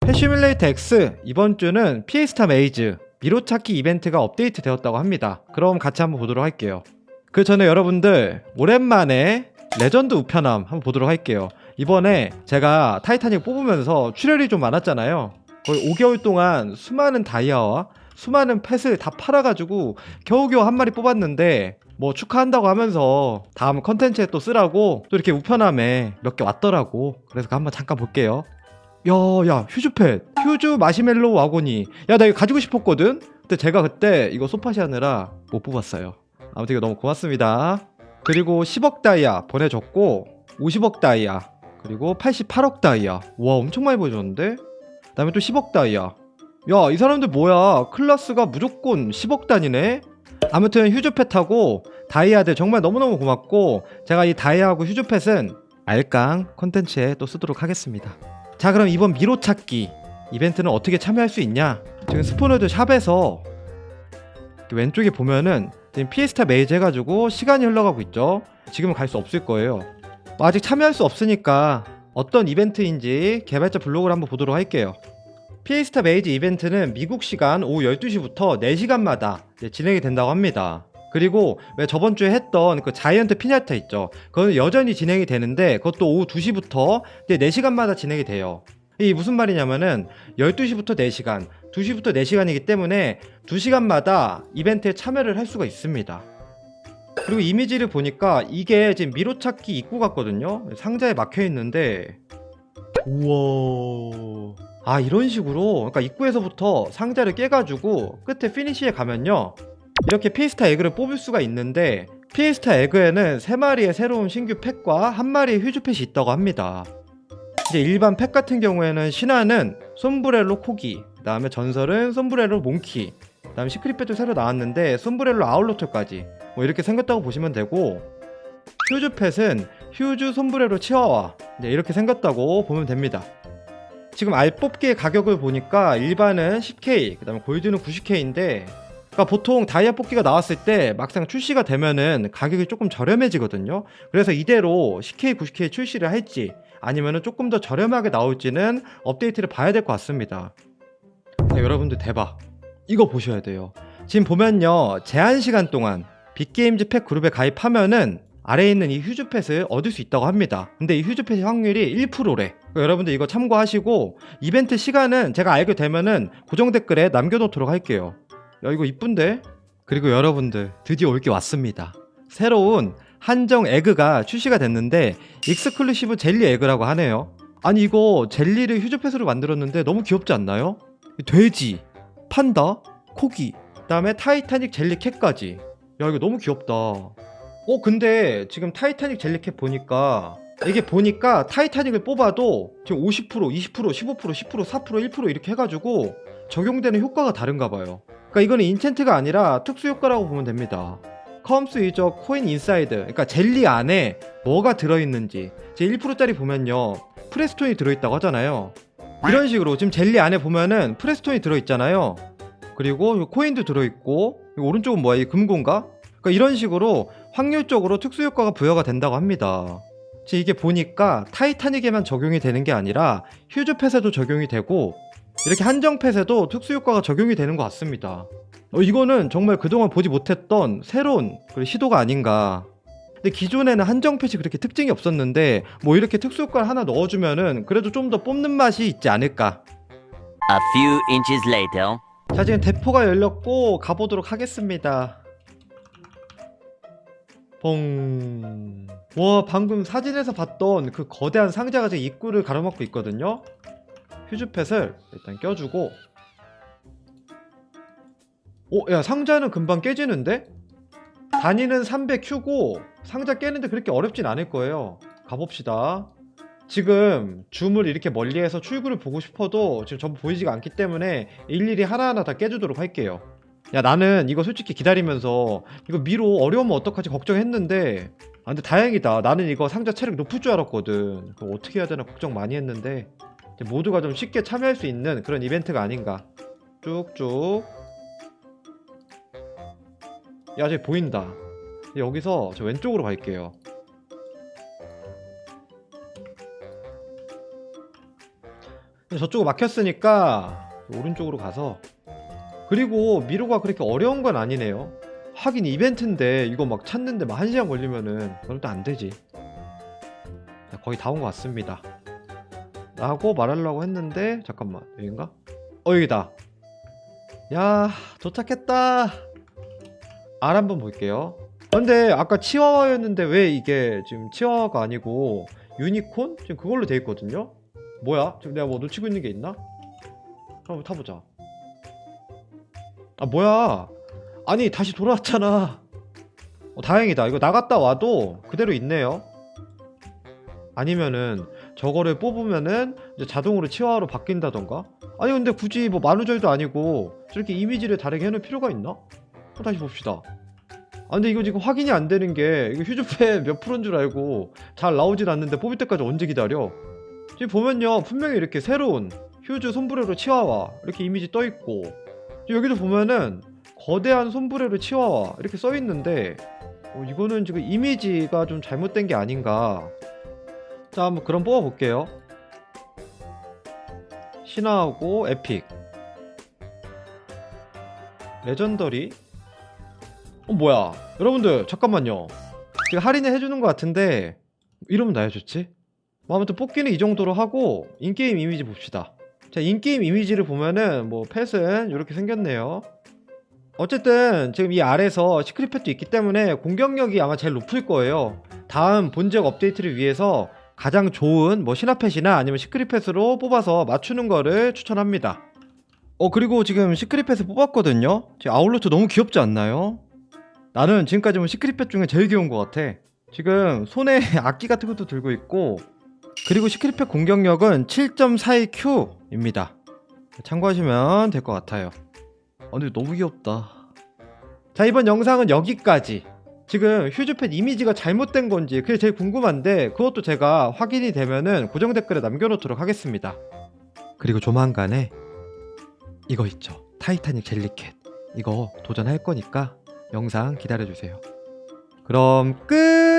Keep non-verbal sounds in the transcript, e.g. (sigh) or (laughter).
패시뮬레이터 X 이번 주는 피에스타 메이즈 미로찾기 이벤트가 업데이트 되었다고 합니다. 그럼 같이 한번 보도록 할게요. 그 전에 여러분들 오랜만에 레전드 우편함 한번 보도록 할게요. 이번에 제가 타이타닉 뽑으면서 출혈이 좀 많았잖아요. 거의 5개월 동안 수많은 다이아와 수많은 펫을 다 팔아가지고 겨우겨우 한 마리 뽑았는데 뭐 축하한다고 하면서 다음 컨텐츠에 또 쓰라고 또 이렇게 우편함에 몇 개 왔더라고. 그래서 한번 잠깐 볼게요. 야, 야, 휴즈펫. 휴즈 마시멜로우 와고니. 야, 나 이거 가지고 싶었거든? 근데 제가 그때 이거 소파시 하느라 못 뽑았어요. 아무튼 이거 너무 고맙습니다. 그리고 10억 다이아 보내줬고, 50억 다이아, 그리고 88억 다이아. 와, 엄청 많이 보내줬는데? 그 다음에 또 10억 다이아. 야, 이 사람들 뭐야. 클라스가 무조건 10억 단위네? 아무튼 휴즈펫하고 다이아들 정말 너무너무 고맙고, 제가 이 다이아하고 휴즈펫은 알깡 콘텐츠에 또 쓰도록 하겠습니다. 자 그럼 이번 미로 찾기 이벤트는 어떻게 참여할 수 있냐? 지금 스포너드 샵에서 왼쪽에 보면은 지금 피에스타 메이즈 해가지고 시간이 흘러가고 있죠. 지금은 갈 수 없을 거예요. 뭐 아직 참여할 수 없으니까 어떤 이벤트인지 개발자 블로그를 한번 보도록 할게요. 피에스타 메이즈 이벤트는 미국 시간 오후 12시부터 4시간마다 진행이 된다고 합니다 그리고 왜 저번 주에 했던 그 자이언트 피냐타 있죠. 그건 여전히 진행이 되는데 그것도 오후 2시부터 이제 4시간마다 진행이 돼요. 이 무슨 말이냐면은 12시부터 4시간, 2시부터 4시간이기 때문에 2시간마다 이벤트에 참여를 할 수가 있습니다. 그리고 이미지를 보니까 이게 지금 미로찾기 입구 같거든요. 상자에 막혀 있는데 우와. 아 이런 식으로 그러니까 입구에서부터 상자를 깨 가지고 끝에 피니시에 가면요 이렇게 피에스타 에그를 뽑을 수가 있는데 피에스타 에그에는 3마리의 새로운 신규 펫과 1마리의 휴즈 펫이 있다고 합니다. 이제 일반 펫 같은 경우에는 신화는 솜브렐로 코기, 그 다음에 전설은 솜브렐로 몽키, 그 다음에 시크릿 펫도 새로 나왔는데 솜브렐로 아울로토까지 뭐 이렇게 생겼다고 보시면 되고 휴즈 펫은 휴즈 솜브렐로 치와와 네, 이렇게 생겼다고 보면 됩니다. 지금 알 뽑기의 가격을 보니까 일반은 10K, 그 다음에 골드는 90K인데 그러니까 보통 다이아 뽑기가 나왔을 때 막상 출시가 되면은 가격이 조금 저렴해지거든요. 그래서 이대로 10K, 90K 출시를 할지 아니면은 조금 더 저렴하게 나올지는 업데이트를 봐야 될 것 같습니다. 네, 여러분들 대박. 이거 보셔야 돼요. 지금 보면요. 제한 시간 동안 빅게임즈 팩 그룹에 가입하면은 아래에 있는 이 휴즈펫을 얻을 수 있다고 합니다. 근데 이 휴즈펫의 확률이 1%래. 그러니까 여러분들 이거 참고하시고 이벤트 시간은 제가 알게 되면은 고정 댓글에 남겨놓도록 할게요. 야 이거 이쁜데? 그리고 여러분들 드디어 올 게 왔습니다. 새로운 한정 에그가 출시가 됐는데 익스클루시브 젤리 에그라고 하네요. 아니 이거 젤리를 휴즈펫으로 만들었는데 너무 귀엽지 않나요? 돼지, 판다, 코기, 그다음에 타이타닉 젤리캣까지. 야 이거 너무 귀엽다. 어 근데 지금 타이타닉 젤리캣 보니까 이게 보니까 타이타닉을 뽑아도 지금 50%, 20%, 15%, 10%, 4%, 1% 이렇게 해가지고 적용되는 효과가 다른가 봐요. 그러니까 이거는 인챈트가 아니라 특수 효과라고 보면 됩니다. 컴스 유저 코인 인사이드 그러니까 젤리 안에 뭐가 들어있는지. 제 1%짜리 보면요. 프레스톤이 들어있다고 하잖아요. 이런 식으로 지금 젤리 안에 보면은 프레스톤이 들어있잖아요. 그리고 요 코인도 들어있고 이 오른쪽은 뭐야? 이 금고인가? 그러니까 이런 식으로 확률적으로 특수 효과가 부여가 된다고 합니다. 이게 보니까 타이타닉에만 적용이 되는 게 아니라 휴즈펫에도 적용이 되고 이렇게 한정펫에도 특수 효과가 적용이 되는 것 같습니다. 어, 이거는 정말 그동안 보지 못했던 새로운 그 시도가 아닌가. 근데 기존에는 한정펫이 그렇게 특징이 없었는데 뭐 이렇게 특수 효과를 하나 넣어주면은 그래도 좀 더 뽑는 맛이 있지 않을까. A few inches later. 자 지금 대포가 열렸고 가보도록 하겠습니다. 봉. 와 방금 사진에서 봤던 그 거대한 상자가 지금 입구를 가로막고 있거든요. 휴즈펫을 일단 껴주고. 오, 야 상자는 금방 깨지는데? 단위는 300Q고 상자 깨는데 그렇게 어렵진 않을 거예요. 가봅시다. 지금 줌을 이렇게 멀리해서 출구를 보고 싶어도 지금 전부 보이지가 않기 때문에 일일이 하나하나 다 깨주도록 할게요. 야 나는 이거 솔직히 기다리면서 이거 미로 어려우면 어떡하지 걱정했는데. 아 근데 다행이다. 나는 이거 상자 체력 높을 줄 알았거든. 그거 어떻게 해야 되나 걱정 많이 했는데 모두가 좀 쉽게 참여할 수 있는 그런 이벤트가 아닌가. 쭉쭉. 야 저기 보인다. 여기서 저 왼쪽으로 갈게요. 근데 저쪽 막혔으니까 오른쪽으로 가서. 그리고 미로가 그렇게 어려운 건 아니네요. 하긴 이벤트인데 이거 막 찾는데 막 1시간 걸리면은 그건 또안 되지. 자, 거의 다 온 것 같습니다 라고 말하려고 했는데 잠깐만 여긴가? 어 여기다. 야 도착했다. 알 한번 볼게요. 근데 아까 치와와였는데 왜 이게 지금 치와와가 아니고 유니콘? 지금 그걸로 돼 있거든요? 뭐야? 지금 내가 뭐 놓치고 있는 게 있나? 한번 타보자. 아 뭐야? 아니 다시 돌아왔잖아. 어, 다행이다. 이거 나갔다 와도 그대로 있네요. 아니면은 저거를 뽑으면은 이제 자동으로 치와와로 바뀐다던가? 아니 근데 굳이 뭐 만우절도 아니고 저렇게 이미지를 다르게 해놓을 필요가 있나? 어, 다시 봅시다. 아 근데 이거 지금 확인이 안 되는 게 이거 휴즈패 (laughs) 몇 프로인 줄 알고 잘 나오질 않는데 뽑을 때까지 언제 기다려? 지금 보면요 분명히 이렇게 새로운 휴즈 솜브레로 치와와 이렇게 이미지 떠 있고 여기도 보면은 거대한 솜브레로 치와와 이렇게 써 있는데 어, 이거는 지금 이미지가 좀 잘못된 게 아닌가 자 한번 그럼 뽑아 볼게요. 신화하고 에픽. 레전더리. 어 뭐야? 여러분들 잠깐만요. 지금 할인을 해주는 것 같은데 이러면 나야 좋지? 뭐 아무튼 뽑기는 이 정도로 하고 인게임 이미지 봅시다. 자 인게임 이미지를 보면은 뭐 펫은 이렇게 생겼네요. 어쨌든 지금 이 아래서 시크릿 펫도 있기 때문에 공격력이 아마 제일 높을 거예요. 다음 본적 업데이트를 위해서 가장 좋은 뭐 신화펫이나 아니면 시크릿 펫으로 뽑아서 맞추는 거를 추천합니다. 어 그리고 지금 시크릿 펫을 뽑았거든요. 아울러트 너무 귀엽지 않나요? 나는 지금까지 본 시크릿 펫 중에 제일 귀여운 것 같아. 지금 손에 (laughs) 악기 같은 것도 들고 있고 그리고 시크릿 펫 공격력은 7.42Q입니다. 참고하시면 될 것 같아요. 아 근데 너무 귀엽다. 자 이번 영상은 여기까지 지금 휴즈팻 이미지가 잘못된 건지 그게 제일 궁금한데 그것도 제가 확인이 되면은 고정 댓글에 남겨놓도록 하겠습니다. 그리고 조만간에 이거 있죠. 타이타닉 젤리캣. 이거 도전할 거니까 영상 기다려주세요. 그럼 끝